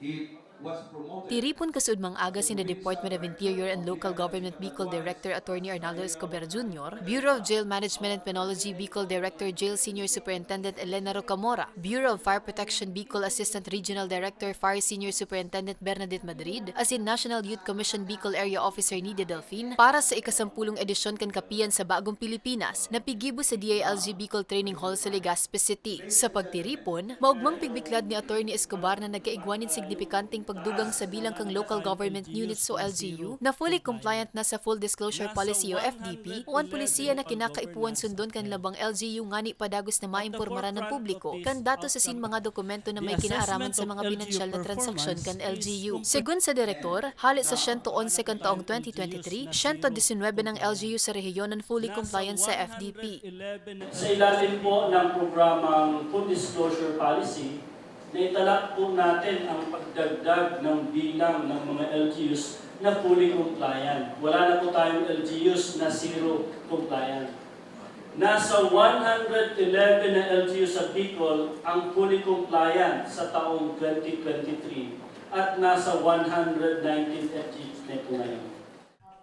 he Tiripon kasud mang aga sin the Department of Interior and Local Government Bicol Director Attorney Arnaldo Escobar Jr., Bureau of Jail Management and Penology Bicol Director Jail Senior Superintendent Elena Rocamora, Bureau of Fire Protection Bicol Assistant Regional Director Fire Senior Superintendent Bernadette Madrid, as in National Youth Commission Bicol Area Officer Nidia Delfin, para sa ikasampulong edisyon kan kapiyan sa Bagong Pilipinas, napigibo sa DILG Bicol Training Hall sa Legazpi City. Sa pagtiripon, maugmang pigbiklad ni Attorney Escobar na nagkaigwanin signifikanteng pagdugang sa bilang kang local government units o LGU na fully compliant na sa Full Disclosure Policy o FDP o ang polisiya na kinakaipuan sundon kan labang LGU ngani padagos na maimpormaran ng publiko kan dato sa sin mga dokumento na may kinaaraman sa mga pinansyal na transaksyon kan LGU. Segun sa direktor, halit sa 111 kan taong 2023, 119 ng LGU sa rehiyon ang fully compliant sa FDP. Sa ilalim po ng programang Food Disclosure Policy, naitala po natin ang pagdagdag ng bilang ng mga LGUs na fully compliant. Wala na po tayong LGUs na zero compliant. Nasa 111 na LGU sa Bicol ang fully compliant sa taong 2023 at nasa 119 LGUs na po ngayon.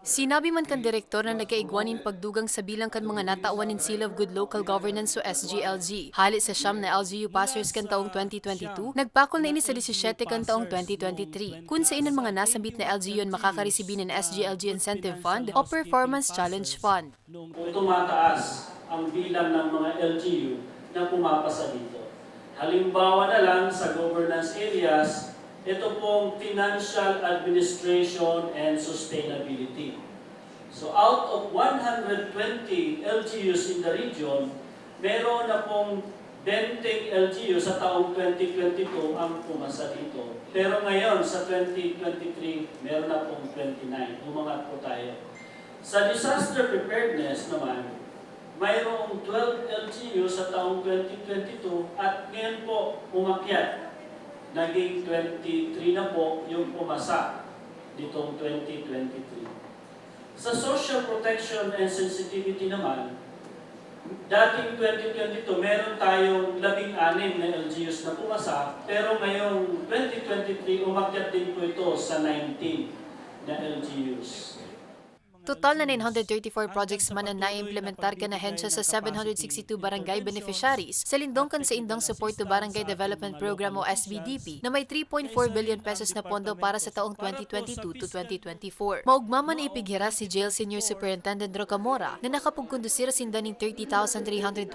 Sinabi man kan direktor na nagkaigwanin pagdugang sa bilang kan mga natauan in Seal of Good Local Governance o SGLG. Halit sa siyam na LGU passers kan taong 2022, nagpakol na ini sa 17 kan taong 2023. Kung sa inan mga nasambit na LGU ang makakaresibi ng SGLG Incentive Fund o Performance Challenge Fund. kung tumataas ang bilang ng mga LGU na pumapasa dito. Halimbawa na lang sa governance areas, ito pong financial administration and sustainability. So out of 120 LGUs in the region, meron na pong 20 LGU sa taong 2022 ang pumasa dito. Pero ngayon, sa 2023, meron na pong 29. Umangat po tayo. Sa disaster preparedness naman, mayroong 12 LGU sa taong 2022 at ngayon po umakyat. Naging 23 na po yung pumasa nitong 2023. Sa social protection and sensitivity naman, dating 2022, meron tayong labing-anim na LGUs na pumasa, pero ngayong 2023, umakyat din po ito sa 19 na LGUs. Total na 934 projects man ang naiimplementar ka na hensya sa 762 barangay beneficiaries sa lindongkan sa Indang Support to Barangay Development Program o SBDP na may 3.4 billion pesos na pondo para sa taong 2022 to 2024. Maugmaman ipighira si Jail Senior Superintendent Rocamora na nakapagkondusir sinda ng 30,325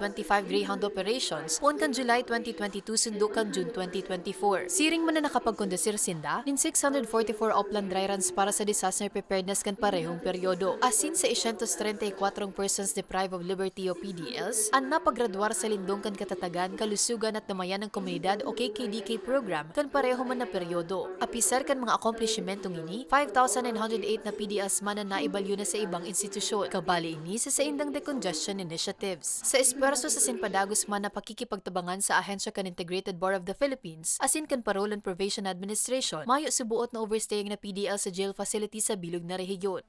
Greyhound operations puon kan July 2022 sundo kan June 2024. Siring man na nakapagkondusir sinda nin 644 upland dry runs para sa disaster preparedness kan parehong peryodo. Asin sa 134 persons deprived of liberty o PDLs, ang napagraduar sa lindong kan katatagan, kalusugan at namayan ng komunidad o KKDK program kan pareho man na peryodo. Apisar kan mga akomplishmentong ini, 5,908 na PDLs man na naibalyo na sa ibang institusyon. Kabali ini sa saindang decongestion initiatives. Sa esperso sa Sinpadagos man na pakikipagtabangan sa ahensya kan Integrated Board of the Philippines, asin kan Parole and Probation Administration, mayo subuot na overstaying na PDL sa jail facility sa bilog na rehiyon.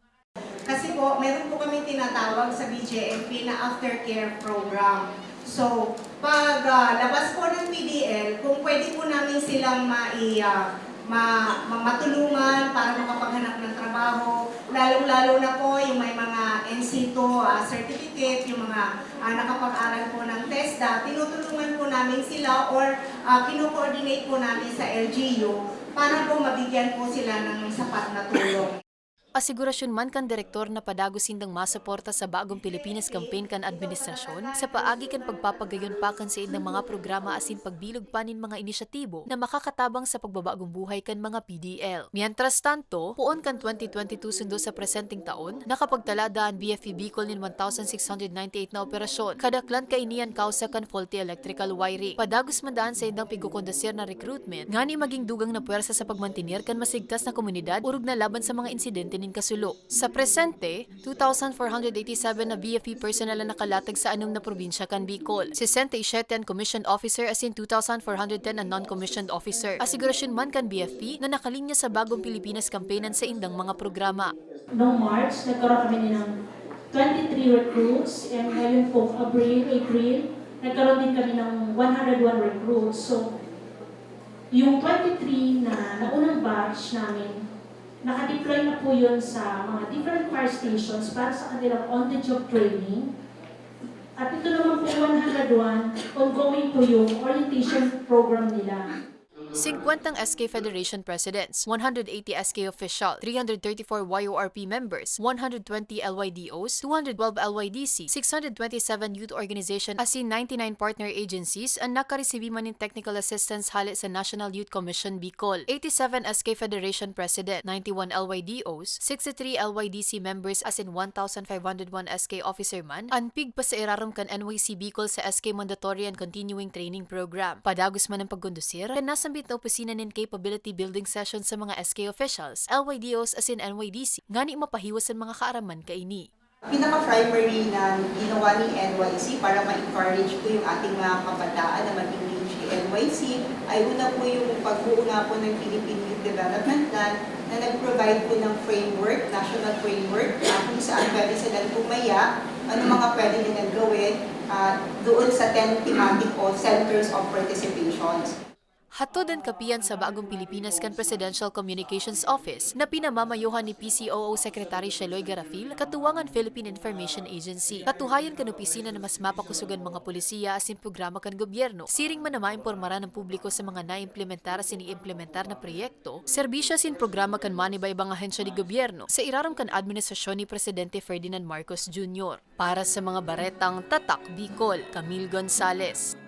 Kasi po, meron po kami tinatawag sa BJMP na aftercare program. So, pag ah, labas po ng PDL, kung pwede po namin silang mai, ah, ma, ma- matulungan para makapaghanap ng trabaho, lalong-lalo na po yung may mga NC2 ah, certificate, yung mga ah, nakapag-aral po ng TESDA, tinutulungan po namin sila or uh, kino-coordinate po namin sa LGU para po mabigyan po sila ng sapat na tulong. Asigurasyon man kan direktor na padagos sindang masuporta sa Bagong Pilipinas Campaign kan administrasyon sa paagi kan pagpapagayon pa kan sa indang mga programa asin pagbilog panin mga inisyatibo na makakatabang sa pagbabagong buhay kan mga PDL. Mientras tanto, puon kan 2022 sundo sa presenteng taon, nakapagtalada ang BFE Bicol nin 1,698 na operasyon. Kadaklan ka iniyan kausa kan faulty electrical wiring. Padagos man daan sa indang pigkukondasir na recruitment, ngani maging dugang na puwersa sa pagmantinir kan masigtas na komunidad urog na laban sa mga insidente nin kasulo. Sa presente, 2,487 na BFP personnel ang nakalatag sa anong na probinsya kan Bicol. 67 ang commissioned officer asin 2,410 ang non-commissioned officer. Asigurasyon man kan BFP na nakalinya sa bagong Pilipinas campaignan sa indang mga programa. Noong March, nagkaroon kami ng 23 recruits and ngayon po, April, April, nagkaroon din kami ng 101 recruits. So, yung 23 na naunang batch namin, nakadeploy na po yun sa mga different fire stations para sa kanilang on-the-job training. At ito naman po 101, ongoing po yung orientation program nila. 50 SK Federation Presidents, 180 SK Official, 334 YORP members, 120 LYDOs, 212 LYDC, 627 Youth Organization as in 99 partner agencies ang nakaresibi man ng technical assistance hali sa National Youth Commission Bicol, 87 SK Federation President, 91 LYDOs, 63 LYDC members as in 1,501 SK officer man, anpig pa sa irarom kan NYC Bicol sa SK Mandatory and Continuing Training Program. Padagos man ang pagkondusir, kan na opisina nin capability building session sa mga SK officials, LYDOs as in NYDC, ngani mapahiwas ang mga kaaraman kaini. pinaka-primary na ginawa ni NYC para ma-encourage po yung ating mga kabataan na mag-engage kay NYC ay una po yung pagbuo nga po ng Philippine Youth Development Plan na nag-provide po ng framework, national framework, na kung saan pwede silang tumaya, ano mga pwede nilang gawin ah, doon sa 10 thematic o centers of participations. Hatod ang kapiyan sa Bagong Pilipinas kan Presidential Communications Office na pinamamayuhan ni PCOO Secretary Sheloy Garafil katuwangan Philippine Information Agency. Katuhayan kan opisina na mas mapakusugan mga polisiya asin programa kan gobyerno. Siring man na maimpormara ng publiko sa mga naimplementar asin i-implementar na proyekto, serbisyo sin programa kan manibay ibang ahensya ni gobyerno sa irarom kan administrasyon ni Presidente Ferdinand Marcos Jr. Para sa mga baretang Tatak Bicol, Camille Gonzales.